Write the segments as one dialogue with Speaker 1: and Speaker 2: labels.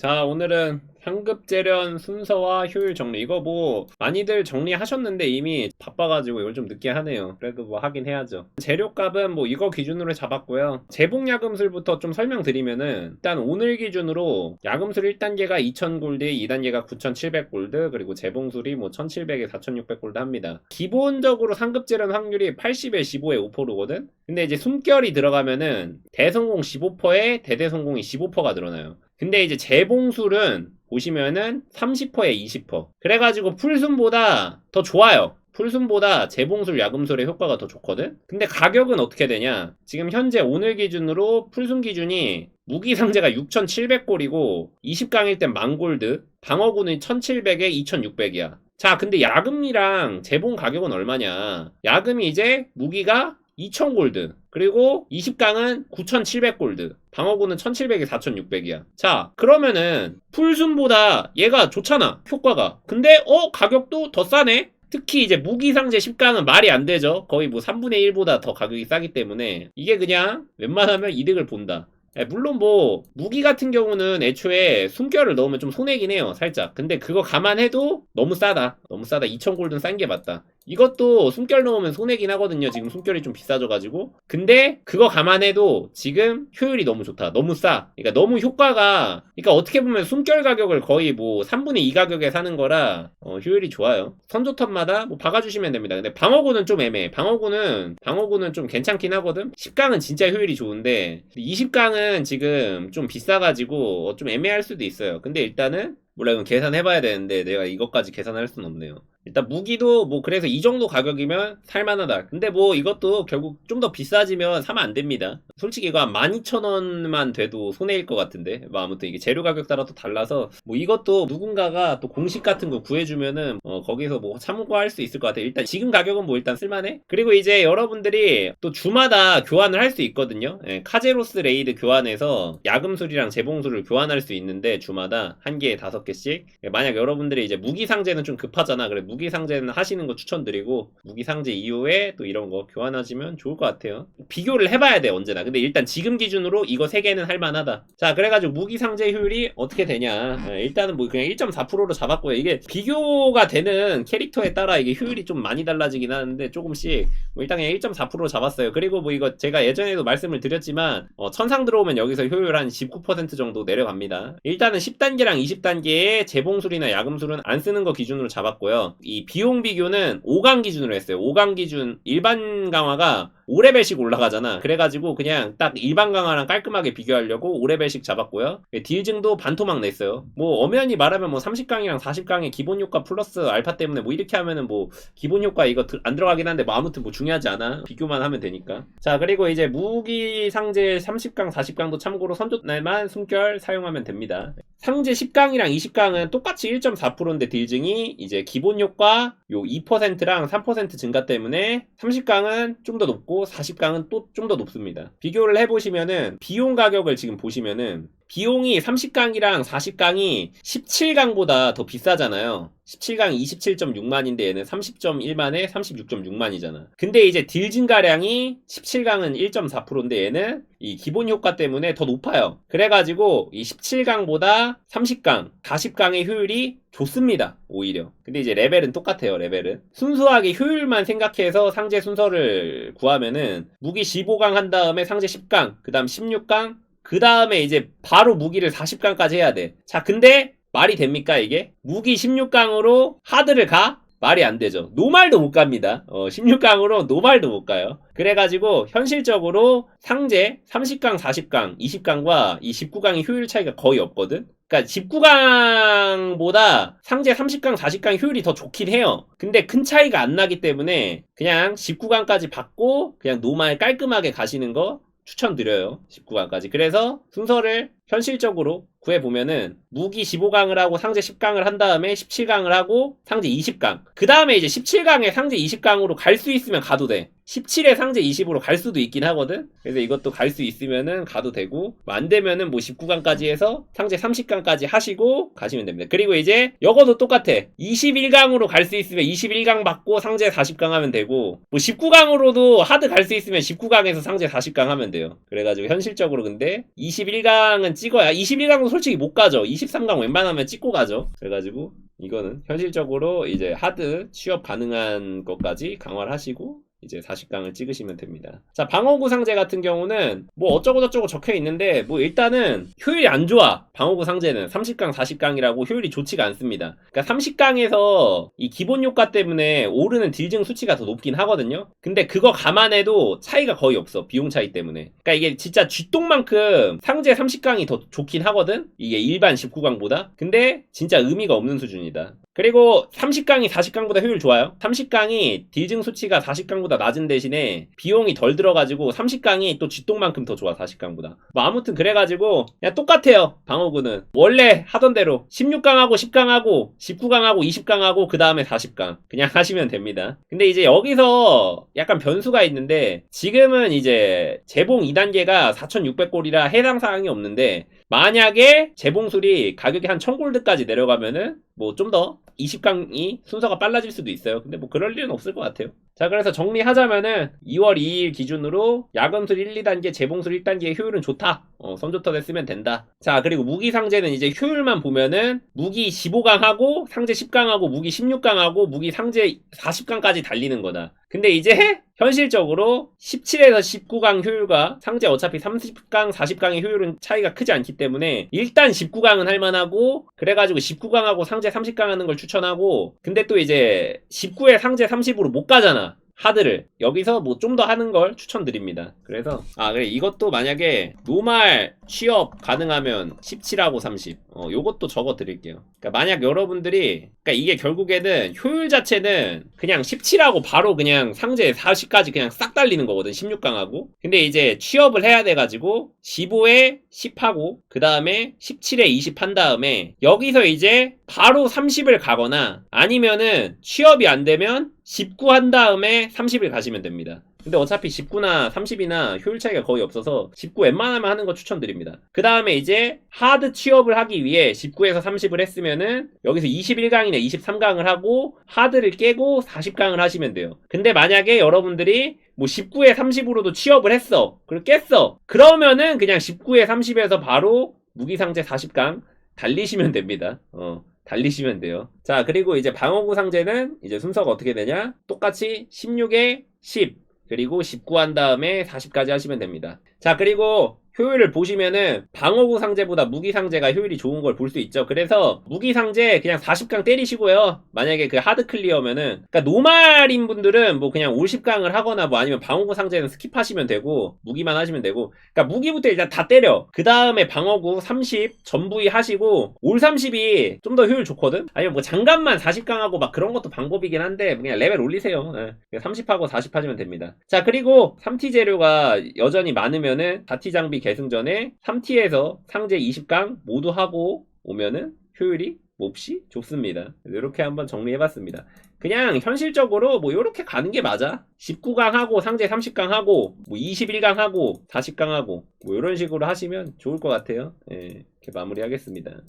Speaker 1: 자, 오늘은 상급 재련 순서와 효율 정리. 이거 뭐 많이들 정리하셨는데 이미 바빠가지고 이걸 좀 늦게 하네요. 그래도 뭐 하긴 해야죠. 재료값은 뭐 이거 기준으로 잡았고요. 재봉 야금술부터 좀 설명드리면은 일단 오늘 기준으로 야금술 1단계가 2000골드, 2단계가 9700골드, 그리고 재봉술이 뭐 1700에 4600골드 합니다. 기본적으로 상급 재련 확률이 80에 15에 5%거든? 근데 이제 숨결이 들어가면은 대성공 15%에 대대성공이 15%가 늘어나요. 근데 이제 재봉술은 보시면은 30%에 20%. 그래가지고 풀순보다 더 좋아요. 풀순보다 재봉술 야금술의 효과가 더 좋거든? 근데 가격은 어떻게 되냐? 지금 현재 오늘 기준으로 풀순 기준이 무기 상자가 6,700골이고 20강일 땐 만골드, 방어구는 1,700에 2,600이야. 자, 근데 야금이랑 재봉 가격은 얼마냐? 야금이 이제 무기가 2,000골드. 그리고 20강은 9,700골드. 방어구는 1,700에 4,600이야. 자, 그러면은 풀순보다 얘가 좋잖아. 효과가. 근데 어 가격도 더 싸네. 특히 이제 무기상제 10강은 말이 안 되죠. 거의 뭐 3분의 1보다 더 가격이 싸기 때문에 이게 그냥 웬만하면 이득을 본다. 예, 물론 뭐 무기 같은 경우는 애초에 숨결을 넣으면 좀 손해긴 해요 살짝 근데 그거 감안해도 너무 싸다 너무 싸다 2000골드는 싼게 맞다 이것도 숨결 넣으면 손해긴 하거든요. 지금 숨결이 좀 비싸져가지고. 근데 그거 감안해도 지금 효율이 너무 좋다. 너무 싸. 그러니까 너무 효과가 그러니까 어떻게 보면 숨결 가격을 거의 뭐 3분의 2 가격에 사는 거라 어, 효율이 좋아요. 선조탑마다 뭐 박아주시면 됩니다. 근데 방어구는 좀 애매해. 방어구는 방어구는 좀 괜찮긴 하거든. 10강은 진짜 효율이 좋은데 20강은 지금 좀 비싸가지고 좀 애매할 수도 있어요. 근데 일단은 몰라 이건 계산해봐야 되는데 내가 이것까지 계산할 수는 없네요 일단 무기도 뭐 그래서 이 정도 가격이면 살만하다. 근데 뭐 이것도 결국 좀 더 비싸지면 사면 안 됩니다. 솔직히 이거 한 12,000원만 돼도 손해일 것 같은데. 뭐 아무튼 이게 재료 가격 따라 또 달라서 뭐 이것도 누군가가 또 공식 같은 거 구해주면은 어 거기서 뭐 참고할 수 있을 것 같아요. 일단 지금 가격은 뭐 일단 쓸만해. 그리고 이제 여러분들이 또 주마다 교환을 할 수 있거든요. 예, 카제로스 레이드 교환해서 야금술이랑 재봉술을 교환할 수 있는데 주마다 한 개에 다섯 개씩. 예, 만약 여러분들이 이제 무기 상제는 좀 급하잖아. 그래 무기 상제는 하시는 거 추천드리고 무기 상제 이후에 또 이런 거 교환하시면 좋을 것 같아요. 비교를 해봐야 돼 언제나. 근데 일단 지금 기준으로 이거 세 개는 할만하다. 자 그래가지고 무기 상제 효율이 어떻게 되냐? 예, 일단은 뭐 그냥 1.4%로 잡았고요. 이게 비교가 되는 캐릭터에 따라 이게 효율이 좀 많이 달라지긴 하는데 조금씩 뭐 일단 그냥 1.4%로 잡았어요. 그리고 뭐 이거 제가 예전에도 말씀을 드렸지만 어, 천상 들어오면 여기서 효율 한 19% 정도 내려갑니다. 일단은 10단계랑 20단계의 재봉술이나 야금술은 안 쓰는 거 기준으로 잡았고요. 이 비용 비교는 5강 기준으로 했어요. 5강 기준 일반 강화가 5레벨씩 올라가잖아. 그래가지고 그냥 딱 일반 강화랑 깔끔하게 비교하려고 5레벨씩 잡았고요. 딜증도 반토막 냈어요. 뭐 엄연히 말하면 뭐 30강이랑 40강의 기본 효과 플러스 알파 때문에 뭐 이렇게 하면은 뭐 기본 효과 이거 들- 안 들어가긴 한데 뭐 아무튼 뭐 중요하지 않아. 비교만 하면 되니까. 자 그리고 이제 무기 상제 30강 40강도 참고로 선조날만 숨결 사용하면 됩니다. 상제 10강이랑 20강은 똑같이 1.4%인데 딜증이 이제 기본 효과 요 2%랑 3% 증가 때문에 30강은 좀 더 높고 40강은 또 좀 더 높습니다. 비교를 해보시면은 비용 가격을 지금 보시면은 비용이 30강이랑 40강이 17강보다 더 비싸잖아요. 17강이 27.6만인데 얘는 30.1만에 36.6만이잖아. 근데 이제 딜 증가량이 17강은 1.4%인데 얘는 이 기본 효과 때문에 더 높아요. 그래가지고 이 17강보다 30강, 40강의 효율이 좋습니다. 오히려. 근데 이제 레벨은 똑같아요. 레벨은. 순수하게 효율만 생각해서 상제 순서를 구하면은 무기 15강 한 다음에 상제 10강, 그 다음 16강, 그 다음에 이제 바로 무기를 40강까지 해야 돼. 자, 근데 말이 됩니까, 이게? 무기 16강으로 하드를 가? 말이 안 되죠. 노말도 못 갑니다. 어, 16강으로 노말도 못 가요. 그래가지고 현실적으로 상제 30강, 40강, 20강과 이 19강의 효율 차이가 거의 없거든? 그러니까 19강보다 상제 30강, 40강 효율이 더 좋긴 해요. 근데 큰 차이가 안 나기 때문에 그냥 19강까지 받고 그냥 노말 깔끔하게 가시는 거 추천드려요. 19강까지. 그래서 순서를 현실적으로 구해보면은 무기 15강을 하고 상제 10강을 한 다음에 17강을 하고 상제 20강. 그 다음에 이제 17강에 상제 20강으로 갈 수 있으면 가도 돼. 17에 상제 20으로 갈 수도 있긴 하거든. 그래서 이것도 갈 수 있으면은 가도 되고 뭐 안 되면은 뭐 19강까지 해서 상제 30강까지 하시고 가시면 됩니다. 그리고 이제 여거도 똑같아. 21강으로 갈 수 있으면 21강 받고 상제 40강 하면 되고 뭐 19강으로도 하드 갈 수 있으면 19강에서 상제 40강 하면 돼요. 그래가지고 현실적으로 근데 21강은 찍어야 21강도 솔직히 못 가죠. 23강 웬만하면 찍고 가죠. 그래가지고 이거는 현실적으로 이제 하드 취업 가능한 것까지 강화를 하시고 이제 40강을 찍으시면 됩니다. 자, 방어구 상제 같은 경우는 뭐 어쩌고저쩌고 적혀 있는데 뭐 일단은 효율이 안 좋아. 방어구 상제는 30강, 40강이라고 효율이 좋지가 않습니다. 그러니까 30강에서 이 기본 효과 때문에 오르는 딜증 수치가 더 높긴 하거든요. 근데 그거 감안해도 차이가 거의 없어. 비용 차이 때문에. 그러니까 이게 진짜 쥐똥만큼 상제 30강이 더 좋긴 하거든. 이게 일반 19강보다. 근데 진짜 의미가 없는 수준이다. 그리고 30강이 40강보다 효율 좋아요. 30강이 딜증 수치가 40강보다 낮은 대신에 비용이 덜 들어가지고 30강이 또 쥐똥만큼 더 좋아 40강보다. 뭐 아무튼 그래가지고 그냥 똑같아요. 방어구는 원래 하던 대로 16강하고 10강하고 19강하고 20강하고 그 다음에 40강 그냥 하시면 됩니다. 근데 이제 여기서 약간 변수가 있는데 지금은 이제 재봉 2단계가 4,600골이라 해당 사항이 없는데 만약에 재봉술이 가격이 한 1000골드까지 내려가면은 뭐 좀 더 20강이 순서가 빨라질 수도 있어요. 근데 뭐 그럴 일은 없을 것 같아요. 자, 그래서 정리하자면은 2월 2일 기준으로 야금술 1, 2단계, 재봉술 1단계의 효율은 좋다. 어, 선조턴에 쓰면 된다. 자, 그리고 무기 상제는 이제 효율만 보면은 무기 15강하고 상제 10강하고 무기 16강하고 무기 상제 40강까지 달리는 거다. 근데 이제 현실적으로 17에서 19강 효율과 상제 어차피 30강, 40강의 효율은 차이가 크지 않기 때문에 일단 19강은 할만하고 그래가지고 19강하고 상제 30강 하는 걸 추천하고 근데 또 이제 19에 상제 30으로 못 가잖아. 하드를 여기서 뭐 좀 더 하는 걸 추천드립니다. 그래서 아 그래 이것도 만약에 노말 취업 가능하면 17하고 30. 어 요것도 적어 드릴게요. 그러니까 만약 여러분들이 그러니까 이게 결국에는 효율 자체는 그냥 17하고 바로 그냥 상제 40까지 그냥 싹 달리는 거거든. 16강하고. 근데 이제 취업을 해야 돼 가지고 15에 10하고 그 다음에 17에 20 한 다음에 여기서 이제 바로 30을 가거나 아니면은 취업이 안 되면 19 한 다음에 30을 가시면 됩니다. 근데 어차피 19나 30이나 효율 차이가 거의 없어서 19 웬만하면 하는 거 추천드립니다. 그 다음에 이제 하드 취업을 하기 위해 19에서 30을 했으면은 여기서 21강이나 23강을 하고 하드를 깨고 40강을 하시면 돼요. 근데 만약에 여러분들이 뭐 19에 30으로도 취업을 했어. 그걸 깼어. 그러면은 그냥 19에 30에서 바로 무기상제 40강 달리시면 됩니다. 어. 달리시면 돼요. 자, 그리고 이제 방어구 상제는 이제 순서가 어떻게 되냐? 똑같이 16에 10, 그리고 19 한 다음에 40까지 하시면 됩니다. 자, 그리고 효율을 보시면은 방어구 상제보다 무기 상제가 효율이 좋은 걸 볼 수 있죠. 그래서 무기 상제 그냥 40강 때리시고요. 만약에 그 하드 클리어면은 그러니까 노말인 분들은 뭐 그냥 50강을 하거나 뭐 아니면 방어구 상제는 스킵하시면 되고 무기만 하시면 되고 그러니까 무기부터 일단 다 때려. 그 다음에 방어구 30 전부위 하시고 올 30이 좀 더 효율 좋거든. 아니면 뭐 장갑만 40강 하고 막 그런 것도 방법이긴 한데 그냥 레벨 올리세요. 예. 30하고 40 하시면 됩니다. 자 그리고 3T 재료가 여전히 많으면은 4T 장비 계승전에 3T에서 상제 20강 모두 하고 오면은 효율이 몹시 좋습니다. 이렇게 한번 정리해봤습니다. 그냥 현실적으로 뭐 이렇게 가는 게 맞아. 19강 하고 상제 30강 하고 뭐 21강 하고 40강 하고 뭐 이런 식으로 하시면 좋을 것 같아요. 예, 이렇게 마무리하겠습니다.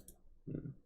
Speaker 1: 음.